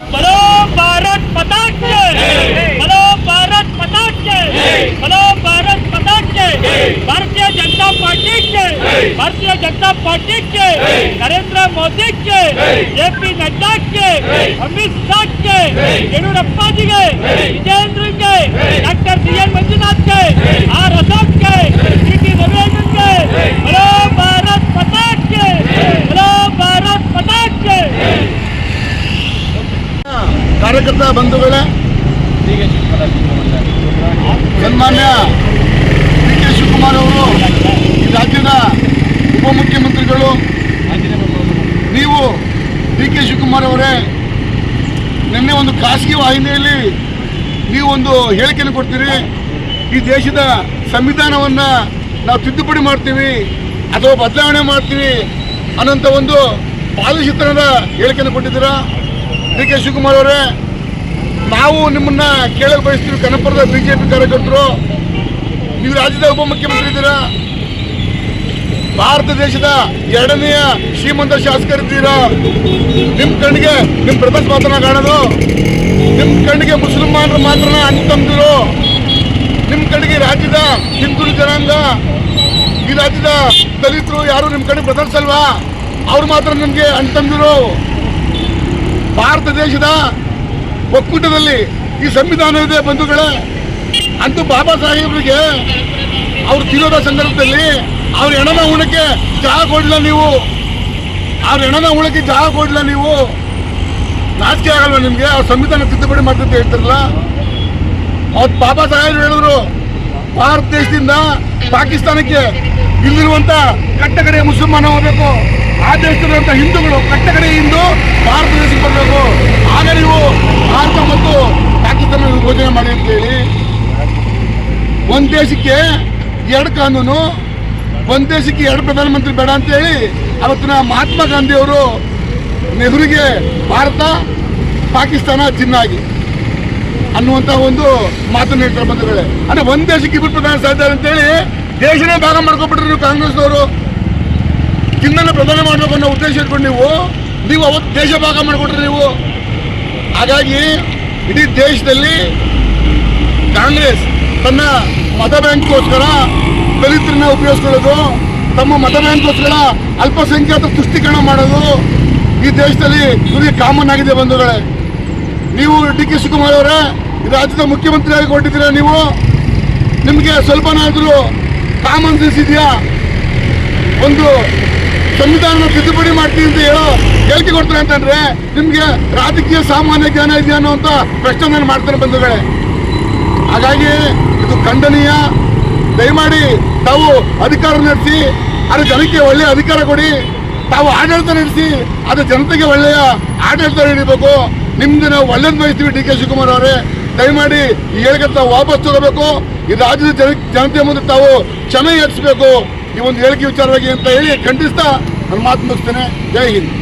बोलो भारत माता के भारत माता के भारत माता भारतीय जनता पार्टी के भारतीय जनता पार्टी के नरेंद्र मोदी के जेपी नड्डा के अमित शाह के येडियुरप्पा जी के ಕಾರ್ಯಕರ್ತ ಬಂಧುಗಳೇ, ಸನ್ಮಾನ್ಯ ಡಿ ಕೆ ಶಿವಕುಮಾರ್ ಅವರು, ಈ ರಾಜ್ಯದ ಉಪಮುಖ್ಯಮಂತ್ರಿಗಳು ನೀವು ಡಿ ಕೆ ಶಿವಕುಮಾರ್ ಅವರೇ, ನಿನ್ನೆ ಒಂದು ಖಾಸಗಿ ವಾಹಿನಿಯಲ್ಲಿ ನೀವು ಒಂದು ಹೇಳಿಕೆಯನ್ನು ಕೊಡ್ತೀರಿ. ಈ ದೇಶದ ಸಂವಿಧಾನವನ್ನ ನಾವು ತಿದ್ದುಪಡಿ ಮಾಡ್ತೀವಿ, ಅಥವಾ ಬದಲಾವಣೆ ಮಾಡ್ತೀವಿ ಅನ್ನೋಂಥ ಒಂದು ಪಾಲಿಶಿತನದ ಹೇಳಿಕೆಯನ್ನು ಕೊಟ್ಟಿದ್ದೀರಾ? ಡಿ ಕೆ ಶಿವಕುಮಾರ್ ಅವರೇ ನಾವು ನಿಮ್ಮನ್ನ ಕೇಳಲು ಬಯಸ್ತೀವಿ, ಕನಪುರದ ಬಿಜೆಪಿ ಕಾರ್ಯಕರ್ತರು. ನೀವು ರಾಜ್ಯದ ಉಪಮುಖ್ಯಮಂತ್ರಿ ಇದ್ದೀರಾ? ಭಾರತ ದೇಶದ ಎರಡನೆಯ ಶ್ರೀಮಂತ ಶಾಸಕರಿದ್ದೀರಾ ನಿಮ್ಮ ಕಣ್ಣಿಗೆ ನಿಮ್ಮ ಪ್ರಪಂಚ ಮಾತ್ರ ಕಾಣೋದು? ನಿಮ್ ಕಣ್ಣಿಗೆ ಮುಸಲ್ಮಾನರು ಮಾತ್ರ ಅಂತಂದಿರು ನಿಮ್ಮ ಕಣ್ಣಿಗೆ ರಾಜ್ಯದ ಹಿಂದೂ ಜನಾಂಗ, ಈ ರಾಜ್ಯದ ದಲಿತರು ಯಾರು ನಿಮ್ಮ ಕಣ್ಣಿಗೆ ಪ್ರದರ್ಶಲ್ವಾ ಅವ್ರು ಮಾತ್ರ ನಿಮ್ಗೆ ಅಂತಂದಿರು ಭಾರತ ದೇಶದ ಒಕ್ಕೂಟದಲ್ಲಿ ಈ ಸಂವಿಧಾನ ಇದೆ, ಬಂಧುಗಳೇ. ಅಂತೂ ಬಾಬಾ ಸಾಹೇಬ್ರಿಗೆ ಅವ್ರು ತಿರೋದ ಸಂದರ್ಭದಲ್ಲಿ ಅವ್ರ ಹೆಣನ ಉಣಕ್ಕೆ ಜಾಗ ಕೊಡ್ಲಿಲ್ಲ ನೀವು. ಅವ್ರ ಹೆಣನ ಉಣಕ್ಕೆ ಜಾಗ ಕೊಡ್ಲಿಲ್ಲ ನೀವು. ನಾಚಿಕೆ ಆಗಲ್ವ ನಿಮಗೆ? ಅವ್ರ ಸಂವಿಧಾನ ತಿದ್ದುಪಡಿ ಮಾಡ್ತಂತ ಹೇಳ್ತಾರಲ್ಲ. ಅವತ್ತು ಬಾಬಾ ಸಾಹೇಬ್ ಹೇಳಿದ್ರು, ಭಾರತ ದೇಶದಿಂದ ಪಾಕಿಸ್ತಾನಕ್ಕೆ ಇಲ್ಲಿರುವಂಥ ಕಟ್ಟಕಡೆಯ ಮುಸಲ್ಮಾನ ಹೋಗಬೇಕು ಆ ದೇಶದಲ್ಲಿರುವಂಥ ಹಿಂದೂಗಳು ಕಟ್ಟಕಡೆಯ ಹಿಂದೂ ಭಾರತ ದೇಶಕ್ಕೆ ಬರಬೇಕು ಆಗ ನೀವು ಭಾರತ ಮತ್ತು ಪಾಕಿಸ್ತಾನ ವಿಭಜನೆ ಮಾಡಿ ಅಂತ ಹೇಳಿ ಒಂದ್ ದೇಶಕ್ಕೆ ಎರಡು ಕಾನೂನು, ಒಂದು ದೇಶಕ್ಕೆ ಎರಡು ಪ್ರಧಾನಮಂತ್ರಿ ಬೇಡ ಅಂತ ಹೇಳಿ ಅವತ್ತಿನ ಮಹಾತ್ಮ ಗಾಂಧಿಯವರು ನೆಹರುಗೆ ಭಾರತ, ಪಾಕಿಸ್ತಾನ ಚಿನ್ನಾಗಿ ಅನ್ನುವಂತ ಒಂದು ಮಾತನ್ನು ಹೇಳ್ತಾರೆ ಬಂಧುಗಳೇ. ಅಂದರೆ ಒಂದು ದೇಶಕ್ಕೆ ಇಬ್ಬರು ಪ್ರಧಾನ ಸಾಧ್ಯ ಅಂತೇಳಿ ದೇಶನೇ ಭಾಗ ಮಾಡ್ಕೊಬಿಟ್ರು ನೀವು ಕಾಂಗ್ರೆಸ್ನವರು ಚಿನ್ನನ ಪ್ರಧಾನ ಮಾಡಬೇಕು ಅನ್ನೋ ಉದ್ದೇಶ ಇಟ್ಕೊಂಡು ನೀವು ನೀವು ಅವತ್ತು ದೇಶ ಭಾಗ ಮಾಡಿಕೊಟ್ರಿ ನೀವು. ಹಾಗಾಗಿ ಇಡೀ ದೇಶದಲ್ಲಿ ಕಾಂಗ್ರೆಸ್ ತನ್ನ ಮತ ಬ್ಯಾಂಕ್ಗೋಸ್ಕರ ದಲಿತರನ್ನ ಉಪಯೋಗಿಸ್ಕೊಳ್ಳೋದು, ತಮ್ಮ ಮತ ಬ್ಯಾಂಕ್ಗೋಸ್ಕರ ಅಲ್ಪಸಂಖ್ಯಾತ ತುಷ್ಟೀಕರಣ ಮಾಡೋದು ಈ ದೇಶದಲ್ಲಿ ಇವರಿಗೆ ಕಾಮನ್ ಆಗಿದೆ ಬಂಧುಗಳೇ. ನೀವು ಡಿ ಕೆ ಶಿವಕುಮಾರ್ ಅವರೇ ರಾಜ್ಯದ ಮುಖ್ಯಮಂತ್ರಿಯಾಗಿ ಕೊಟ್ಟಿದ್ದೀರಾ ನೀವು? ನಿಮಗೆ ಸ್ವಲ್ಪನಾದರೂ ಕಾಮನ್ ಸೆನ್ಸ್ ಇದೆಯಾ? ಒಂದು ಸಂವಿಧಾನ ತಿದ್ದುಪಡಿ ಮಾಡ್ತೀನಿ ಅಂತ ಹೇಳೋ ಹೇಳಿಕೆ ಕೊಡ್ತಾರೆ ಅಂತಂದ್ರೆ ನಿಮಗೆ ರಾಜಕೀಯ ಸಾಮಾನ್ಯ ಜ್ಞಾನ ಇದೆಯಾ ಅಂತ ಪ್ರಶ್ನೆ ನಾನು ಬಂಧುಗಳೇ. ಹಾಗಾಗಿ ಇದು ಖಂಡನೀಯ. ದಯಮಾಡಿ ತಾವು ಅಧಿಕಾರ ನಡೆಸಿ, ಅದು ಜನಕ್ಕೆ ಒಳ್ಳೆಯ ಅಧಿಕಾರ ಕೊಡಿ. ತಾವು ಆಡಳಿತ ನಡೆಸಿ, ಅದು ಜನತೆಗೆ ಒಳ್ಳೆಯ ಆಡಳಿತ ನೀಡಬೇಕು. ನಿಮ್ದು ನಾವು ಒಳ್ಳೇದು ಬಯಸ್ತೀವಿ ಡಿ ಕೆ ಶಿವಕುಮಾರ್ ಅವರೇ. ದಯಮಾಡಿ ಈ ಹೇಳಿಕೆ ತಾವು ವಾಪಸ್ ತಗೋಬೇಕು. ಈ ರಾಜ್ಯದ ಜನ ಜನತೆ ಮುಂದೆ ತಾವು ಕ್ಷಮೆ ಯಾಚಿಸಬೇಕು ಈ ಒಂದು ಹೇಳಿಕೆ ವಿಚಾರವಾಗಿ ಅಂತ ಹೇಳಿ ಖಂಡಿಸ್ತಾ ನಾನು ಮಾತು ಮುಗಿಸ್ತೇನೆ. ಜೈ ಹಿಂದ್.